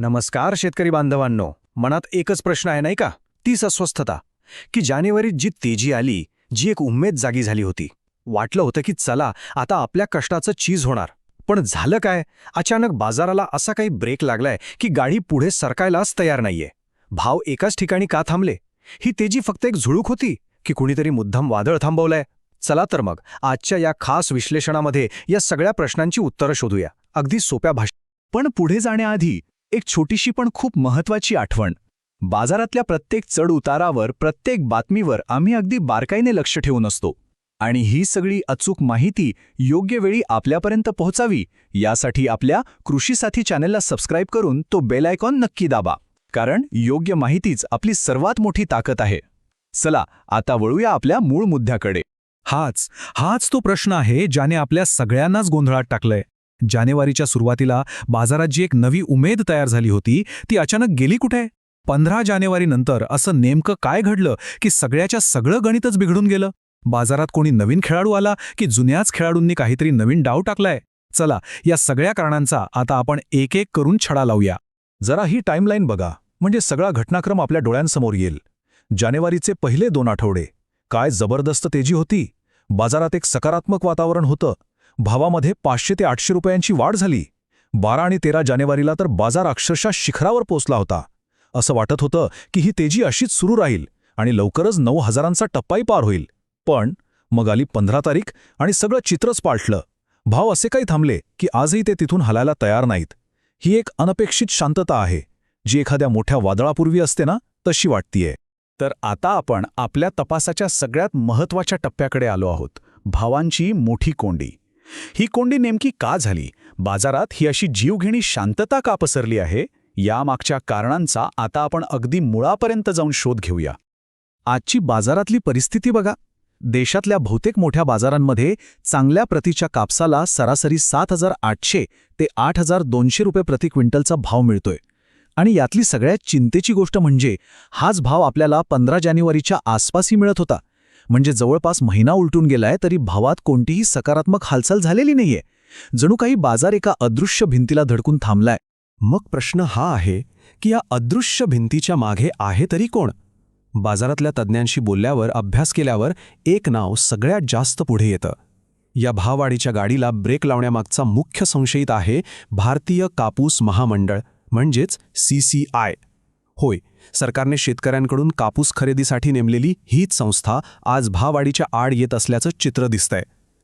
नमस्कार शेतकरी बांधवांनो. मनात एकच प्रश्न आहे नाही का? तीच अस्वस्थता. की जानेवारीत जी तेजी आली जी एक उमेद जागी झाली होती. वाटलं होतं की चला आता आपल्या कष्टाचं चीज होणार. पण झालं काय? अचानक बाजाराला असा काही ब्रेक लागलाय की गाडी पुढे सरकायलाच तयार नाहीये. भाव एकाच ठिकाणी का थांबले? ही तेजी फक्त एक झुळूक होती की कुणीतरी मुद्दाम वादळ थांबवलंय? चला तर मग आजच्या या खास विश्लेषणामध्ये या सगळ्या प्रश्नांची उत्तरं शोधूया. अगदी सोप्या भाषेत. पण पुढे जाण्याआधी एक छोटीशी पण खूप महत्वाची आठवण. बाजारातल्या प्रत्येक चढउतारावर प्रत्येक बातमीवर आम्ही अगदी बारकाईने लक्ष ठेवून असतो. आणि ही सगळी अचूक माहिती योग्य वेळी आपल्यापर्यंत पोहोचावी यासाठी आपल्या कृषी साथी चॅनेलला सबस्क्राईब करून तो बेल आयकॉन नक्की दाबा. कारण योग्य माहितीच आपली सर्वात मोठी ताकद आहे. चला आता वळूया आपल्या मूळ मुद्द्याकडे. हाच हाच तो प्रश्न आहे ज्याने आपल्या सगळ्यांनाच गोंधळात टाकलंय. जानेवारीच्या सुरुवातीला बाजारात जी एक नवी उमेद तयार झाली होती ती अचानक गेली कुठे? पंधरा जानेवारीनंतर असं नेमकं काय घडलं की सगळ्याच्या सगळं गणितच बिघडून गेलं? बाजारात कोणी नवीन खेळाडू आला की जुन्याच खेळाडूंनी काहीतरी नवीन डाव टाकलाय? चला या सगळ्या कारणांचा आता आपण एक एक करून छडा लावूया. जरा ही टाईमलाईन बघा म्हणजे सगळा घटनाक्रम आपल्या डोळ्यांसमोर येईल. जानेवारीचे पहिले दोन आठवडे. काय जबरदस्त तेजी होती? बाजारात एक सकारात्मक वातावरण होतं. भावामध्ये पाचशे ते आठशे रुपयांची वाढ झाली. बारा आणि तेरा जानेवारीला तर बाजार अक्षरशः शिखरावर पोचला होता. असं वाटत होतं की ही तेजी अशीच सुरू राहील आणि लवकरच नऊ हजारांचा टप्पाही पार होईल. पण मग आली पंधरा तारीख आणि सगळं चित्रच पालटलं भाव असे काही थांबले की आजही ते तिथून हलायला तयार नाहीत. ही एक अनपेक्षित शांतता आहे. जी एखाद्या मोठ्या वादळापूर्वी असते ना तशी वाटतीये. तर आता आपण आपल्या तपासाच्या सगळ्यात महत्त्वाच्या टप्प्याकडे आलो आहोत. भावांची मोठी कोंडी. ही कोंडी नेमकी का झाली? बाजारात ही अशी जीवघेणी शांतता का पसरली आहे? यामागच्या कारणांचा आता आपण अगदी मुळापर्यंत जाऊन शोध घेऊया. आजची बाजारातली परिस्थिती बघा. देशातल्या बहुतेक मोठ्या बाजारांमध्ये चांगल्या प्रतीच्या कापसाला सरासरी सात हजार आठशे ते आठ हजार दोनशे रुपये प्रति क्विंटलचा भाव मिळतोय. आणि यातली सगळ्यात चिंतेची गोष्ट म्हणजे हाच भाव आपल्याला पंधरा जानेवारीच्या आसपासही मिळत होता. म्हणजे जवळपास महिना उलटून गेलाय तरी भावात कोणतीही सकारात्मक हालचाल झालेली नाहीये. जणू काही बाजार एका अदृश्य भिंतीला धडकून थांबलाय. मग प्रश्न हा आहे की या अदृश्य भिंतीच्या मागे आहे तरी कोण? बाजारातल्या तज्ज्ञांशी बोलल्यावर अभ्यास केल्यावर एक नाव सगळ्यात जास्त पुढे येतं. या भाववाढीच्या गाडीला ब्रेक लावण्यामागचा मुख्य संशयित आहे भारतीय कापूस महामंडळ म्हणजेच सी सी आय. होय सरकारने शेतकऱ्यांकडून कापूस खरेदीसाठी नेमलेली हीच संस्था आज भावाडीच्या आड येत असल्याचं चित्र दिसतंय.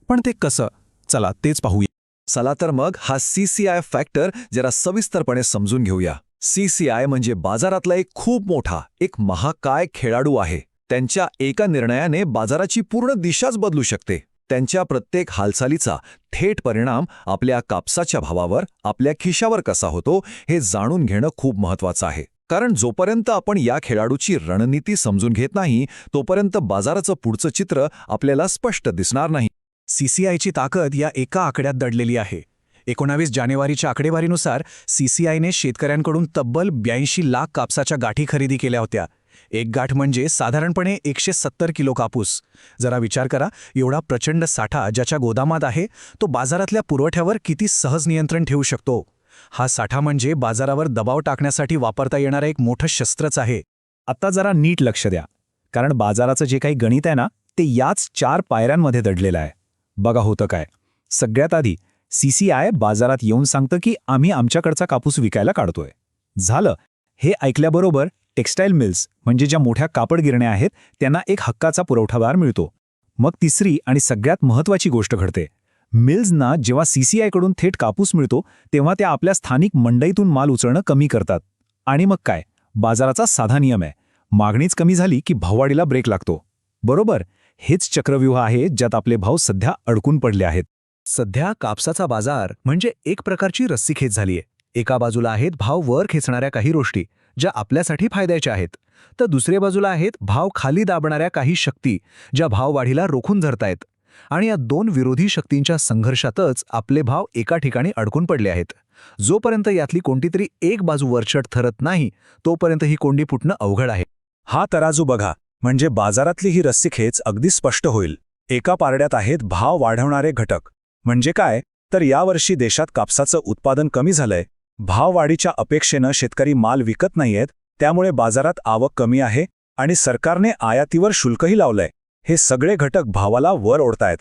पण ते कसं? चला तेच पाहूया. चला तर मग हा सीसीआय फॅक्टर जरा सविस्तरपणे समजून घेऊया. सीसीआय म्हणजे बाजारातला एक खूप मोठा एक महाकाय खेळाडू आहे. त्यांच्या एका निर्णयाने बाजाराची पूर्ण दिशाच बदलू शकते. त्यांच्या प्रत्येक हालचालीचा थेट परिणाम आपल्या कापसाच्या भावावर आपल्या खिशावर कसा होतो हे जाणून घेणं खूप महत्वाचं आहे. कारण जोपर्यंत आपण या खेळाडूची रणनीती समजून घेत नाही तोपर्यंत बाजाराचं पुढचं चित्र आपल्याला स्पष्ट दिसणार नाही. सीसीआयची ताकद या एका आकड्यात दडलेली आहे. एकोणावीस जानेवारीच्या आकडेवारीनुसार सीसीआयने शेतकऱ्यांकडून तब्बल ब्याऐंशी लाख कापसाच्या गाठी खरेदी केल्या होत्या. एक गाठ म्हणजे साधारणपणे एकशे सत्तर किलो कापूस. जरा विचार करा एवढा प्रचंड साठा ज्याच्या गोदामात आहे तो बाजारातल्या पुरवठ्यावर किती सहज नियंत्रण ठेवू शकतो? हा साठा म्हणजे बाजारावर दबाव टाकण्यासाठी वापरता येणारं एक मोठं शस्त्रच आहे. आत्ता जरा नीट लक्ष द्या. कारण बाजाराचं जे काही गणित आहे ना ते याच चार पायऱ्यांमध्ये दडलेलं आहे. बघा होतं काय. सगळ्यात आधी सीसीआय बाजारात येऊन सांगतं की आम्ही आमच्याकडचा कापूस विकायला काढतोय. झालं. हे ऐकल्याबरोबर टेक्स्टाईल मिल्स म्हणजे ज्या मोठ्या कापड गिरण्या आहेत त्यांना एक हक्काचा पुरवठादार मिळतो. मग तिसरी आणि सगळ्यात महत्वाची गोष्ट घडते. मिल्सना जेव्हा सीसीआयकडून थेट कापूस मिळतो तेव्हा त्या आपल्या स्थानिक मंडईतून माल उचलणं कमी करतात. आणि मग काय? बाजाराचा साधा नियम आहे. मागणीच कमी झाली की भाववाढीला ब्रेक लागतो. बरोबर? हेच चक्रव्यूह आहे ज्यात आपले भाव सध्या अडकून पडले आहेत. सध्या कापसाचा बाजार म्हणजे एक प्रकारची रस्सीखेच झालीय. एका बाजूला आहेत भाव वर खेचणाऱ्या काही गोष्टी ज्या आपल्यासाठी फायद्याच्या आहेत. तर दुसऱ्या बाजूला आहेत भाव खाली दाबणाऱ्या काही शक्ती ज्या भाववाढीला रोखून धरतायत. आणि या दोन विरोधी शक्तींच्या संघर्षातच आपले भाव एका ठिकाणी अडकून पडले आहेत. जोपर्यंत यातली कोणतीतरी एक बाजू वरचढ ठरत नाही तोपर्यंत ही कोंडी फुटणं अवघड आहे. हा तराजू बघा म्हणजे बाजारातली ही रस्सीखेच अगदी स्पष्ट होईल. एका पारड्यात आहेत भाव वाढवणारे घटक. म्हणजे काय? तर यावर्षी देशात कापसाचं उत्पादन कमी झालंय. भाववाढीच्या अपेक्षेनं शेतकरी माल विकत नाहीयेत त्यामुळे बाजारात आवक कमी आहे आणि सरकारने आयातीवर शुल्कही लावलंय. हे सगळे घटक भावाला वर ओढतायत.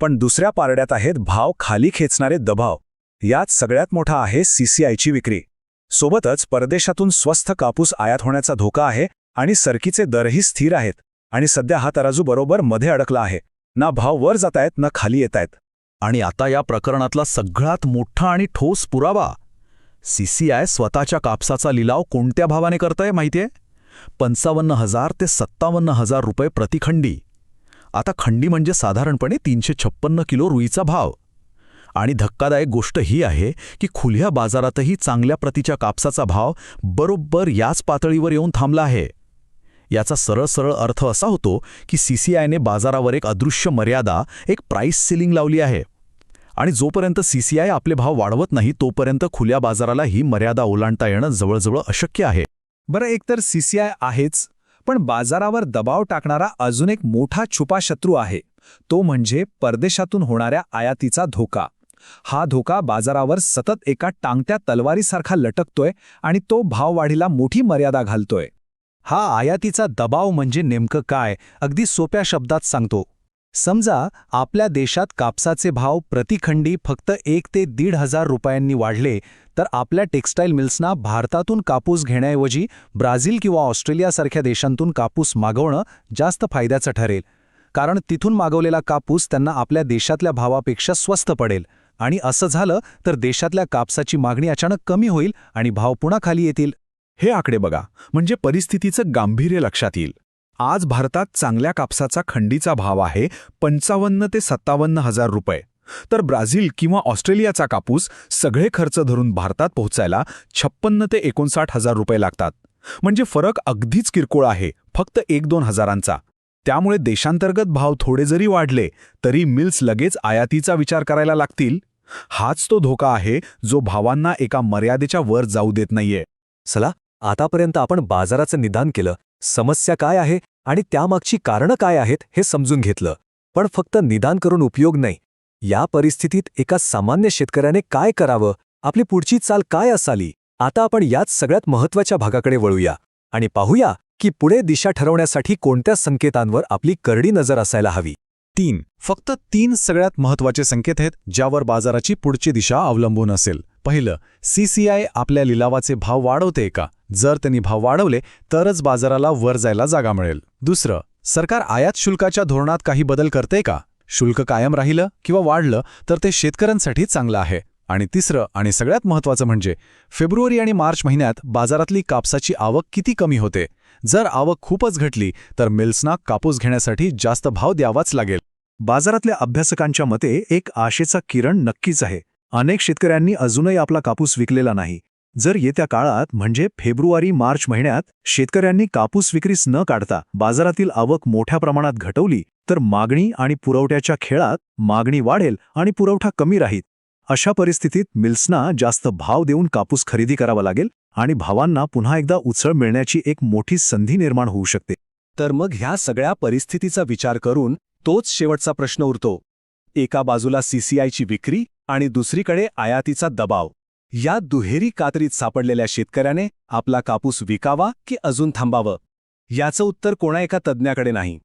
पण दुसऱ्या पारड्यात आहेत भाव खाली खेचणारे दबाव. यात सगळ्यात मोठा आहे सीसीआयची विक्री. सोबतच परदेशातून स्वस्त कापूस आयात होण्याचा धोका आहे आणि सरकीचे दरही स्थिर आहेत आणि सध्या हा तराजू बरोबर मध्ये अडकला आहे. ना भाव वर जात आहेत ना खाली येत आहेत आणि आता या प्रकरणातला सगळ्यात मोठा आणि ठोस पुरावा. सीसीआय स्वतःच्या कापसाचा लिलाव कोणत्या भावाने करतंय माहितीये? पंचावन्न हजार ते सत्तावन्न हजार रुपये प्रतिखंडी. आता खंडी म्हणजे साधारणपणे तीनशे छप्पन्न किलो रुईचा भाव. आणि धक्कादायक गोष्ट ही आहे की खुल्या बाजारातही चांगल्या प्रतीच्या कापसाचा भाव बरोबर याच पातळीवर येऊन थांबला आहे. याचा सरळ सरळ अर्थ असा होतो की सीसीआयने बाजारावर एक अदृश्य मर्यादा एक प्राईस सिलिंग लावली आहे. आणि जोपर्यंत सीसीआय आपले भाव वाढवत नाही तोपर्यंत खुल्या बाजाराला ही मर्यादा ओलांडता येणं जवळजवळ अशक्य आहे. बरं एकतर सीसीआय आहेच पण बाजारावर दबाव टाकणारा अजून एक मोठा छुपा शत्रू आहे. तो म्हणजे परदेशातून होणाऱ्या आयातीचा धोका. हा धोका बाजारावर सतत एका टांगत्या तलवारीसारखा लटकतोय आणि तो भाववाढीला मोठी मर्यादा घालतोय. हा आयातीचा दबाव म्हणजे नेमकं काय? अगदी सोप्या शब्दात सांगतो. समजा आपल्या देशात कापसाचे भाव प्रतिखंडी फक्त एक ते दीड हजार रुपयांनी वाढले तर आपल्या टेक्स्टाईल मिल्सना भारतातून कापूस घेण्याऐवजी ब्राझील किंवा ऑस्ट्रेलियासारख्या देशांतून कापूस मागवणं जास्त फायद्याचं ठरेल. कारण तिथून मागवलेला कापूस त्यांना आपल्या देशातल्या भावापेक्षा स्वस्त पडेल. आणि असं झालं तर देशातल्या कापसाची मागणी अचानक कमी होईल आणि भाव पुन्हा खाली येतील. हे आकडे बघा. म्हणजे परिस्थितीचं गांभीर्य लक्षात येईल. आज भारतात चांगल्या कापसाचा खंडीचा भाव आहे पंचावन्न ते सत्तावन्न हजार रुपये. तर ब्राझील किंवा ऑस्ट्रेलियाचा कापूस सगळे खर्च धरून भारतात पोहोचायला छप्पन्न ते एकोणसाठ हजार रुपये लागतात. म्हणजे फरक अगदीच किरकोळ आहे फक्त एक दोन हजारांचा. त्यामुळे देशांतर्गत भाव थोडे जरी वाढले तरी मिल्स लगेच आयातीचा विचार करायला लागतील. हाच तो धोका आहे जो भावांना एका मर्यादेच्या वर जाऊ देत नाहीये. चला आतापर्यंत आपण बाजाराचं निदान केलं समस्या काय आहे आणि त्यामागची कारणं काय आहेत हे समजून घेतलं. पण फक्त निदान करून उपयोग नाही. या परिस्थितीत एका सामान्य शेतकऱ्याने काय करावं? आपली पुढची चाल काय असाली आता आपण याच सगळ्यात महत्त्वाच्या भागाकडे वळूया. आणि पाहूया की पुढे दिशा ठरवण्यासाठी कोणत्या संकेतांवर आपली करडी नजर असायला हवी. तीन. फक्त तीन सगळ्यात महत्त्वाचे संकेत आहेत ज्यावर बाजाराची पुढची दिशा अवलंबून असेल. पहिलं सीसीआय आपल्या लिलावाचे भाव वाढवते का? जर त्यांनी भाव वाढवले तरच बाजाराला वर जायला जागा मिळेल. दुसरं सरकार आयात शुल्काच्या धोरणात काही बदल करते का? शुल्क कायम राहिलं किंवा वाढलं तर ते शेतकऱ्यांसाठी चांगलं आहे. आणि तिसरं आणि सगळ्यात महत्त्वाचं म्हणजे फेब्रुवारी आणि मार्च महिन्यात बाजारातली कापसाची आवक किती कमी होते? जर आवक खूपच घटली तर मिल्सना कापूस घेण्यासाठी जास्त भाव द्यावाच लागेल. बाजारातल्या अभ्यासकांच्या मते एक आशेचा किरण नक्कीच आहे. अनेक शेतकऱ्यांनी अजूनही आपला कापूस विकलेला नाही. जर येत्या काळात म्हणजे फेब्रुवारी मार्च महिन्यात शेतकऱ्यांनी कापूस विक्रीस न काढता बाजारातील आवक मोठ्या प्रमाणात घटवली तर मागणी आणि पुरवठ्याच्या खेळात मागणी वाढेल आणि पुरवठा कमी राहील. अशा परिस्थितीत मिल्सना जास्त भाव देऊन कापूस खरेदी करावा लागेल आणि भावांना पुन्हा एकदा उचळ मिळण्याची एक मोठी संधी निर्माण होऊ शकते. तर मग ह्या सगळ्या परिस्थितीचा विचार करून तोच शेवटचा प्रश्न उरतो. एका बाजूला सीसीआयची विक्री आणि दुसरीकडे आयातीचा दबाव. या दुहेरी कात्रीत सापडलेल्या शेतकऱ्याने आपला कापूस विकावा की अजून थांबावं? याचं उत्तर कोणा एका तज्ज्ञाकडे नाही.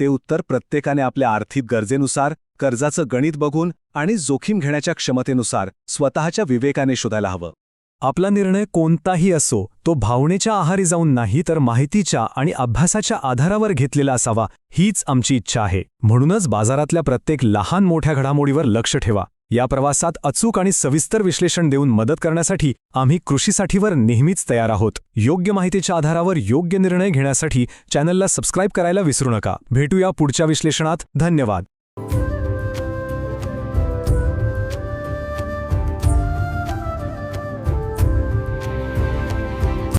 ते उत्तर प्रत्येकाने आपल्या आर्थिक गरजेनुसार कर्जाचं गणित बघून आणि जोखीम घेण्याच्या क्षमतेनुसार स्वतःच्या विवेकाने शोधायला हवं. आपला निर्णय कोणताही असो तो भावनेच्या आहारी जाऊन नाही तर माहितीच्या आणि अभ्यासाच्या आधारावर घेतलेला असावा हीच आमची इच्छा आहे. म्हणूनच बाजारातल्या प्रत्येक लहान मोठ्या घडामोडीवर लक्ष ठेवा. या प्रवासात अचूक आणि सविस्तर विश्लेषण देऊन मदत करण्यासाठी आम्ही कृषीसाठीवर नेहमीच तयार आहोत. योग्य माहितीच्या आधारावर योग्य निर्णय घेण्यासाठी चॅनलला सबस्क्राईब करायला विसरू नका. भेटूया पुढच्या विश्लेषणात. धन्यवाद.